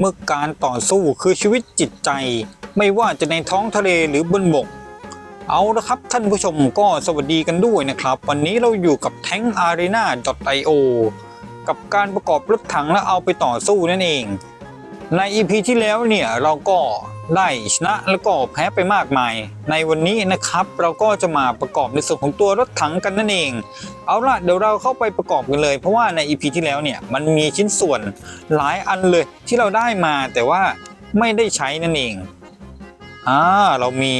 เมื่อการต่อสู้คือชีวิตจิตใจ ไม่ว่าจะในท้องทะเลหรือบนบก เอาละครับท่านผู้ชมก็สวัสดีกันด้วยนะครับ วันนี้เราอยู่กับ Tank Arena io กับการประกอบรถถังและเอาไปต่อสู้นั่นเอง ใน EP ที่แล้วเนี่ยเราก็ ได้ชนะแล้วก็แพ้ไปมากมาย ในวันนี้นะครับเราก็จะมาประกอบในส่วนของตัวรถถังกันนั่นเอง เอาล่ะเดี๋ยวเราเข้าไปประกอบกันเลย เพราะว่าใน EP ที่แล้วเนี่ยมันมีชิ้นส่วนหลายอันเลยที่เราได้มาแต่ว่าไม่ได้ใช้นั่นเองอ่าเรามี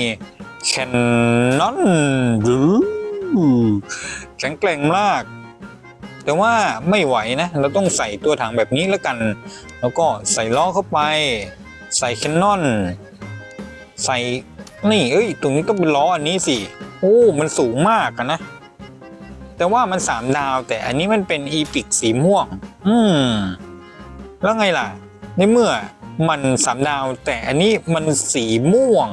แคนนอนแข็งแกร่งมากแต่ว่าไม่ไหวนะ เราต้องใส่ตัวถังแบบนี้แล้วกัน แล้วก็ใส่ล้อเข้าไป ใส่แคนนอน ใส่ นี่ เอ้ย ตรงนี้ต้องเป็นล้ออันนี้สิ โอ้ มันสูงมากนะ แต่ว่ามันสามดาว แต่อันนี้มันเป็นอีพิกสีม่วง อืม แล้วไงล่ะ ในเมื่อมันสามดาว แต่อันนี้มันสีม่วง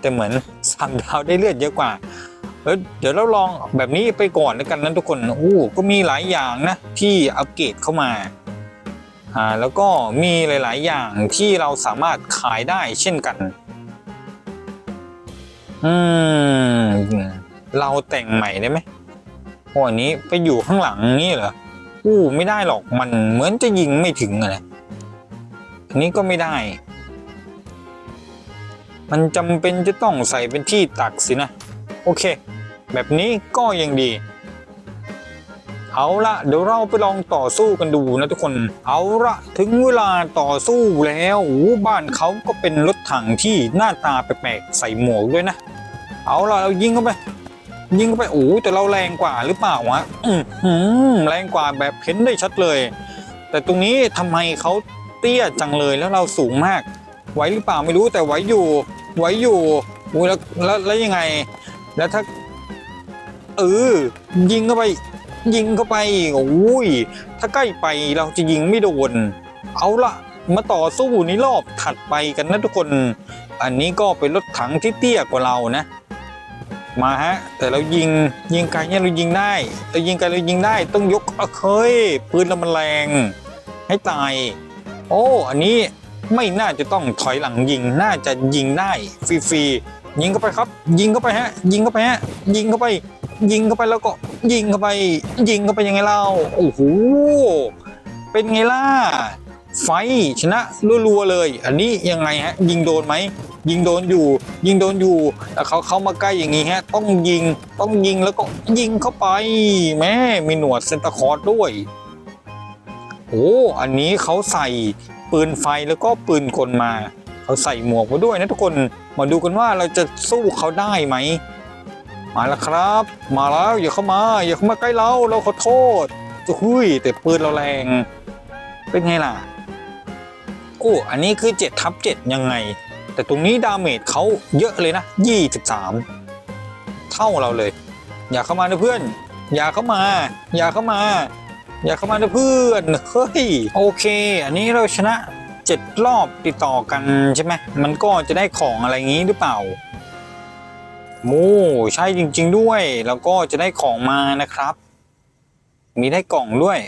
แต่เหมือนสามดาวได้เลือดเยอะกว่าเดี๋ยวเราลองแบบนี้ไปก่อนแล้วกันนะทุกคน โอ้ ก็มีหลายอย่างนะที่อัปเกรดเข้ามา อ่าแล้วก็มีหลาย ๆ อย่างที่เราสามารถขายได้เช่นกันอืมเราแต่งใหม่ได้ไหมวันนี้ไปอยู่ข้างหลังนี่เหรออู้ไม่ได้หรอกมันเหมือนจะยิงไม่ถึงอะนะอันนี้ก็ไม่ได้ มันจำเป็นจะต้องใส่เป็นที่ตักสินะ โอเค แบบนี้ก็ยังดี เอาละเดี๋ยวเราไปลองต่อสู้กันดูนะทุกคน เอาละถึงเวลาต่อสู้แล้วโอ้บ้านเขาก็เป็นรถถังที่หน้าตาแปลกๆใส่หมวกด้วยนะ เอาละเรายิงเข้าไป ยิงเข้าไปโอ้แต่เราแรงกว่าหรือเปล่าวะอือหือแรงกว่าแบบเห็นได้ชัดเลย แต่ตรงนี้ทำไมเขาเตี้ยจังเลยแล้วเราสูงมาก ไหวหรือเปล่าไม่รู้แต่ไหวอยู่ไหวอยู่โอ้ยแล้วแล้วยังไง แล้วถ้าเออยิงเข้าไป ยิงเข้าไปโอ้ยถ้าใกล้ไปเราจะยิงไม่โดน เอาละมาต่อสู้ในรอบถัดไปกันนะทุกคน อันนี้ก็เป็นรถถังที่เตี้ยกว่าเรานะ มาฮะ แต่เรายิงยิงไกลเนี่ยเรายิงได้เรายิงไกลเรายิงได้ต้องยกเอ้าเฮ้ยปืนเรามันแรง ให้ตาย โอ้ อันนี้ไม่น่าจะต้องถอยหลังยิงน่าจะยิงได้ฟรีๆยิงเข้าไปครับ ยิงเข้าไปฮะ ยิงเข้าไปฮะ ยิงเข้าไป ยิงเข้าไปแล้วก็ยิงเข้าไป ยิงเข้าไปยังไงเล่าโอ้โหเป็นไงล่ะไฟชนะรัวๆเลย อันนี้ยังไงฮะ ยิงโดนไหม ยิงโดนอยู่ ยิงโดนอยู่แต่เขาเข้ามาใกล้อย่างนี้ฮะ ต้องยิงต้องยิงแล้วก็ยิงเข้าไป แม่มีหนวดเซนตาคอร์ดด้วย โอ้อันนี้เขาใส่ปืนไฟแล้วก็ปืนกลมา เขาใส่หมวกมาด้วยนะทุกคนมาดูกันว่าเราจะสู้เขาได้ไหม มาแล้วครับ มาแล้วอย่าเข้ามา อย่าเข้ามาใกล้เราเราขอโทษหุยแต่ปืนเราแรงเป็นไงล่ะโอ้อันนี้คือ7ทับ7ยังไง แต่ตรงนี้ดาเมจเขาเยอะเลยนะ 23 เท่าเราเลย อย่าเข้ามานะเพื่อน อย่าเข้ามา อย่าเข้ามา อย่าเข้ามานะเพื่อนเฮ้ยโอเค อันนี้เราชนะเจ็ดรอบติดต่อกันใช่ไหมมันก็จะได้ของอะไรงี้หรือเปล่า โอ้ใช่จริง ๆ ด้วย แล้วก็จะได้ของมานะครับ มีได้กล่องด้วย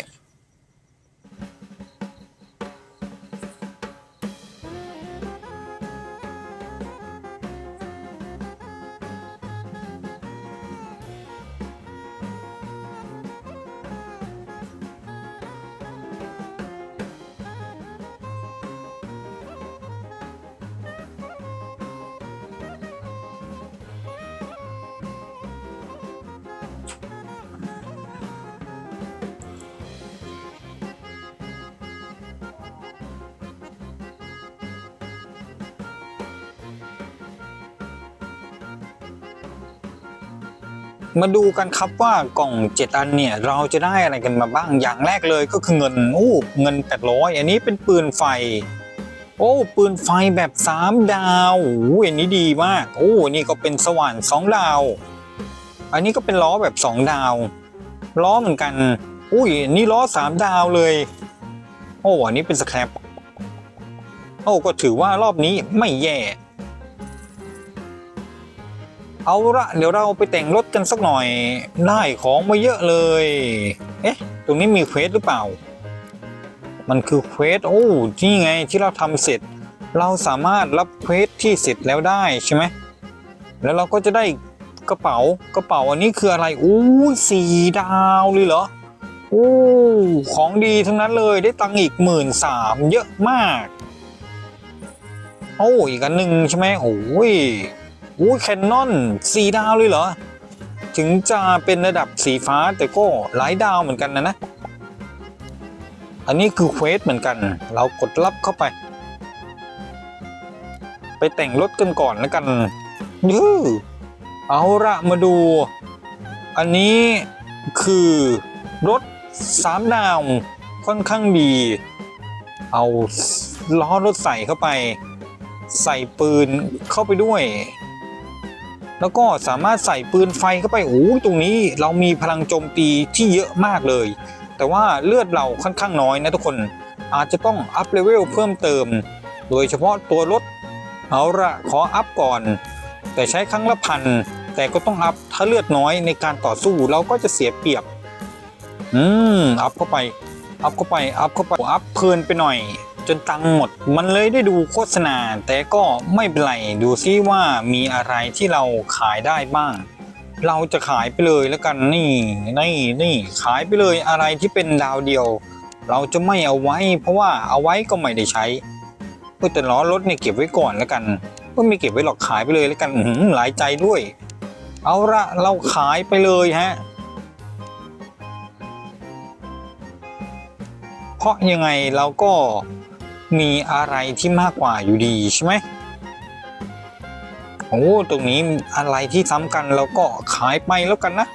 มาดูกันครับว่ากล่องเจ็ดอันเนี่ย เราจะได้อะไรกันมาบ้างอย่างแรกเลยก็คือเงินโอ้เงิน 800 อันนี้เป็นปืนไฟ โอ้ปืนไฟแบบ 3 ดาวโอ้อันนี้ดีมาก โอ้นี่ก็เป็นสว่าน 2 ดาว อันนี้ก็เป็นล้อแบบ 2 ดาว ล้อเหมือนกันอุ้ยนนี่ล้อ 3 ดาวเลย โอ้อันนี้เป็นสแครปโอ้ก็ถือว่ารอบนี้ไม่แย่ เอาละเดี๋ยวเราไปแต่งรถกันสักหน่อย ได้ของมาเยอะเลย เอ๊ะ ตรงนี้มีเควสหรือเปล่า มันคือเควสโอ้นี่ไงที่เราทำเสร็จ เราสามารถรับเควสที่เสร็จแล้วได้ใช่ไหมแล้วเราก็จะได้กระเป๋ากระเป๋าอันนี้คืออะไรอู้สี่ดาวเลยเหรอโอ้ของดีทั้งนั้นเลยได้ตังค์อีกหมื่นสามเยอะมาก โอ้อีกอันหนึ่งใช่ไหมโอ้ย อ้ยแคนนอนสีดาวเลยเหรอ ถึงจะเป็นระดับสีฟ้าแต่ก็หลายดาวเหมือนกันนะนะ อันนี้คือเควสเหมือนกัน เรากดรับเข้าไป ไปแต่งรถกันก่อนแล้วกันยือเอาละมาดู อันนี้คือรถสามดาวค่อนข้างดี เอาล้อรถใส่เข้าไป ใส่ปืนเข้าไปด้วย แล้วก็สามารถใส่ปืนไฟเข้าไปโอ้ตรงนี้เรามีพลังโจมตีที่เยอะมากเลย แต่ว่าเลือดเราค่อนข้างน้อยนะทุกคนอาจจะต้องอัพเลเวลเพิ่มเติม โดยเฉพาะตัวรถเอาละขออัพก่อน แต่ใช้ครั้งละพันแต่ก็ต้องอัพถ้าเลือดน้อยในการต่อสู้เราก็จะเสียเปรียบ อืม อัพเข้าไป อัพเข้าไป อัพเข้าไป อัพเพลินไปหน่อย จนตังหมด มันเลยได้ดูโฆษณา แต่ก็ไม่เป็นไรดูซิว่ามีอะไรที่เราขายได้บ้าง เราจะขายไปเลยแล้วกันนี่นี่นี่ขายไปเลยอะไรที่เป็นดาวเดียว เราจะไม่เอาไว้ เพราะว่าเอาไว้ก็ไม่ได้ใช้เพื่อแต่ล้อรถเนี่ยเก็บไว้ก่อนแล้วกันก็ไม่เก็บไว้หรอกขายไปเลยแล้วกันหลายใจด้วย เอาละเราขายไปเลยฮะเพราะยังไงเราก็ มีอะไรที่มากกว่าอยู่ดีใช่ไหมโอ้ตรงนี้อะไรที่ซ้ำกันเราก็ขายไปแล้วกันนะ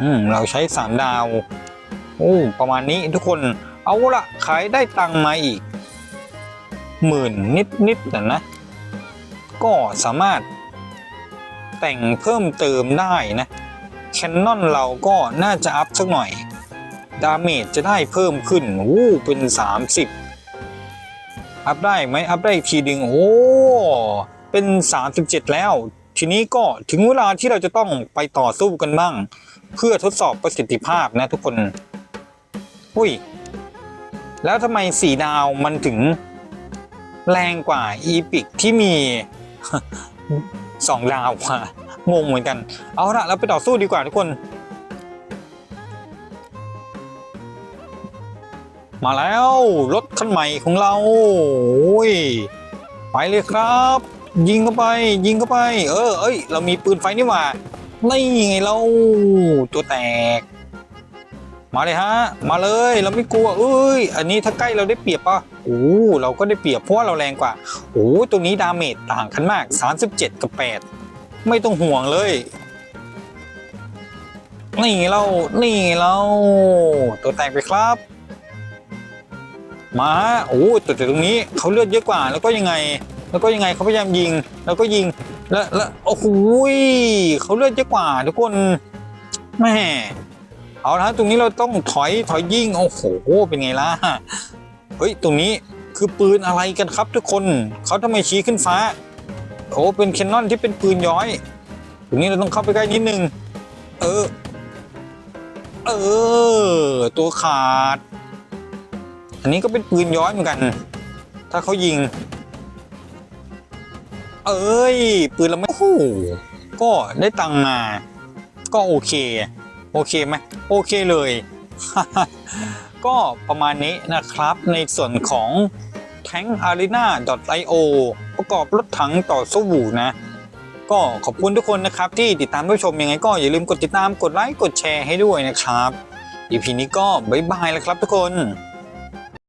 อืมเราใช้สามดาวโอ้ประมาณนี้ทุกคนเอาละขายได้ตังมาอีกหมื่นนิดนิดๆนะนะ ก็สามารถแต่งเพิ่มเติมได้นะแคนนอนเราก็น่าจะอัพสักหน่อย ดาเมจจะได้เพิ่มขึ้นโอ้เป็น 30 อัพได้ไหมอัพได้ทีดึงโอ้เป็น 37 แล้ว ทีนี้ก็ถึงเวลาที่เราจะต้องไปต่อสู้กันบ้าง เพื่อทดสอบประสิทธิภาพนะทุกคนอุ้ย แล้วทำไมสีดาวมันถึง แรงกว่าอีพิกที่มีสองดาวค่ะงงเหมือนกัน เอาละเราไปต่อสู้ดีกว่าทุกคน มาแล้วรถคันใหม่ของเราโอ้ยไปเลยครับ ยิงเข้าไป ยิงเข้าไป เออเอ้ย เรามีปืนไฟนี่หว่านี่ไงเราตัวแตก มาเลยฮะ มาเลยเราไม่กลัวเอ้ย อันนี้ถ้าใกล้เราได้เปรียบปะโอ้เราก็ได้เปรียบเพราะเราแรงกว่าโอ้ตัวนี้ดาเมจต่างกันมาก 37 กับ 8 ไม่ต้องห่วงเลยนี่ไงเรานี่ไงเราตัวแตกไปครับ มาโอ้แต่ตรงนี้เขาเลือดเยอะกว่า แล้วก็ยังไง แล้วก็ยังไงเขาพยายามยิง แล้วก็ยิง แล้วแล้วโอ้โหเขาเลือดเยอะกว่า ทุกคนแม่เอาละฮะตรงนี้เราต้องถอยถอยยิงโอ้โหเป็นไงล่ะเฮ้ยตรงนี้คือปืนอะไรกันครับทุกคนเขาทำไมชี้ขึ้นฟ้าโอ้เป็นแคนนอนที่เป็นปืนย้อย ตรงนี้เราต้องเข้าไปใกล้นิดนึง เออ เออ ตัวขาด อันนี้ก็เป็นปืนย้อยเหมือนกัน ถ้าเขายิง เอ้ย ปืนเราไม่โอ้โหก็ได้ตังมา ก็โอเค โอเคไหมโอเคเลย ก็ประมาณนี้นะครับในส่วนของ tankarena.io ประกอบรถถังต่อสู้นะ ก็ขอบคุณทุกคนนะครับ ที่ติดตามรับชมยังไงก็อย่าลืมกดติดตามกดไลค์กดแชร์ให้ด้วยนะครับ EP นี้ก็บ๊ายบายแล้วครับทุกคน